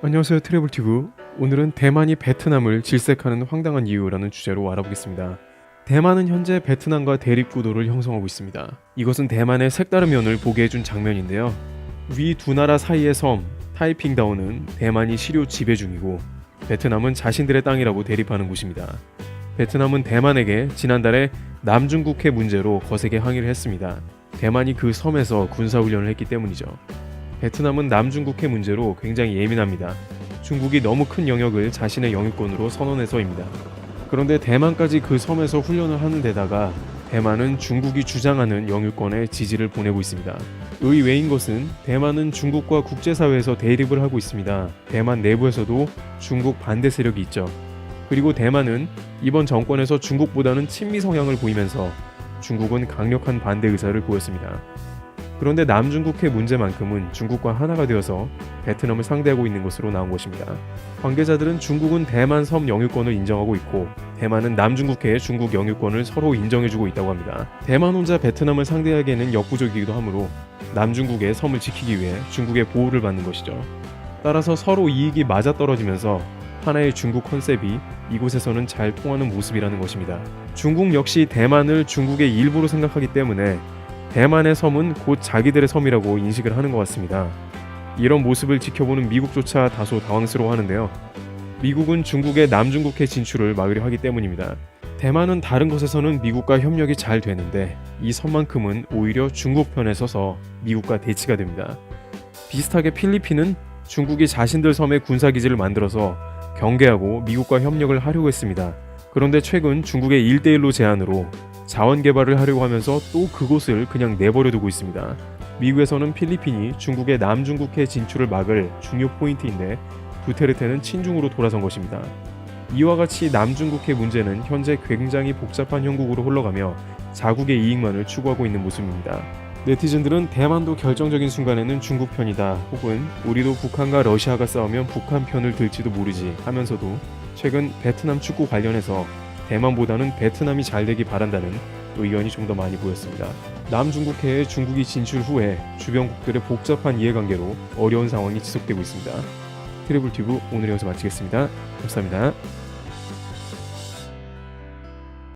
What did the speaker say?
안녕하세요 트래블티브. 오늘은 대만이 베트남을 질색하는 황당한 이유라는 주제로 알아보겠습니다. 대만은 현재 베트남과 대립구도를 형성하고 있습니다. 이것은 대만의 색다른 면을 보게 해준 장면인데요. 위 두 나라 사이의 섬 타이핑다오는 대만이 시료 지배 중이고 베트남은 자신들의 땅이라고 대립하는 곳입니다. 베트남은 대만에게 지난달에 남중국해 문제로 거세게 항의를 했습니다. 대만이 그 섬에서 군사훈련을 했기 때문이죠 베트남은 남중국해 문제로 굉장히 예민합니다. 중국이 너무 큰 영역을 자신의 영유권으로 선언해서입니다. 그런데 대만까지 그 섬에서 훈련을 하는 데다가 대만은 중국이 주장하는 영유권에 지지를 보내고 있습니다. 의외인 것은 대만은 중국과 국제사회에서 대립을 하고 있습니다. 대만 내부에서도 중국 반대 세력이 있죠. 그리고 대만은 이번 정권에서 중국보다는 친미 성향을 보이면서 중국은 강력한 반대 의사를 보였습니다. 그런데 남중국해 문제만큼은 중국과 하나가 되어서 베트남을 상대하고 있는 것으로 나온 것입니다. 관계자들은 중국은 대만 섬 영유권을 인정하고 있고 대만은 남중국해의 중국 영유권을 서로 인정해주고 있다고 합니다. 대만 혼자 베트남을 상대하기에는 역부족이기도 하므로 남중국의 섬을 지키기 위해 중국의 보호를 받는 것이죠. 따라서 서로 이익이 맞아떨어지면서 하나의 중국 컨셉이 이곳에서는 잘 통하는 모습이라는 것입니다. 중국 역시 대만을 중국의 일부로 생각하기 때문에 대만의 섬은 곧 자기들의 섬이라고 인식을 하는 것 같습니다. 이런 모습을 지켜보는 미국조차 다소 당황스러워하는데요. 미국은 중국의 남중국해 진출을 막으려 하기 때문입니다. 대만은 다른 것에서는 미국과 협력이 잘 되는데 이 섬만큼은 오히려 중국 편에 서서 미국과 대치가 됩니다. 비슷하게 필리핀은 중국이 자신들 섬에 군사기지를 만들어서 경계하고 미국과 협력을 하려고 했습니다. 그런데 최근 중국의 1대1로 제안으로 자원 개발을 하려고 하면서 또 그곳을 그냥 내버려 두고 있습니다. 미국에서는 필리핀이 중국의 남중국해 진출을 막을 중요 포인트인데 두테르테는 친중으로 돌아선 것입니다. 이와 같이 남중국해 문제는 현재 굉장히 복잡한 형국으로 흘러가며 자국의 이익만을 추구하고 있는 모습입니다. 네티즌들은 대만도 결정적인 순간에는 중국 편이다 혹은 우리도 북한과 러시아가 싸우면 북한 편을 들지도 모르지 하면서도 최근 베트남 축구 관련해서 대만보다는 베트남이 잘 되기 바란다는 의견이 좀 더 많이 보였습니다. 남중국해에 중국이 진출 후에 주변국들의 복잡한 이해관계로 어려운 상황이 지속되고 있습니다. 트래블 튜브 오늘 여기서 마치겠습니다. 감사합니다.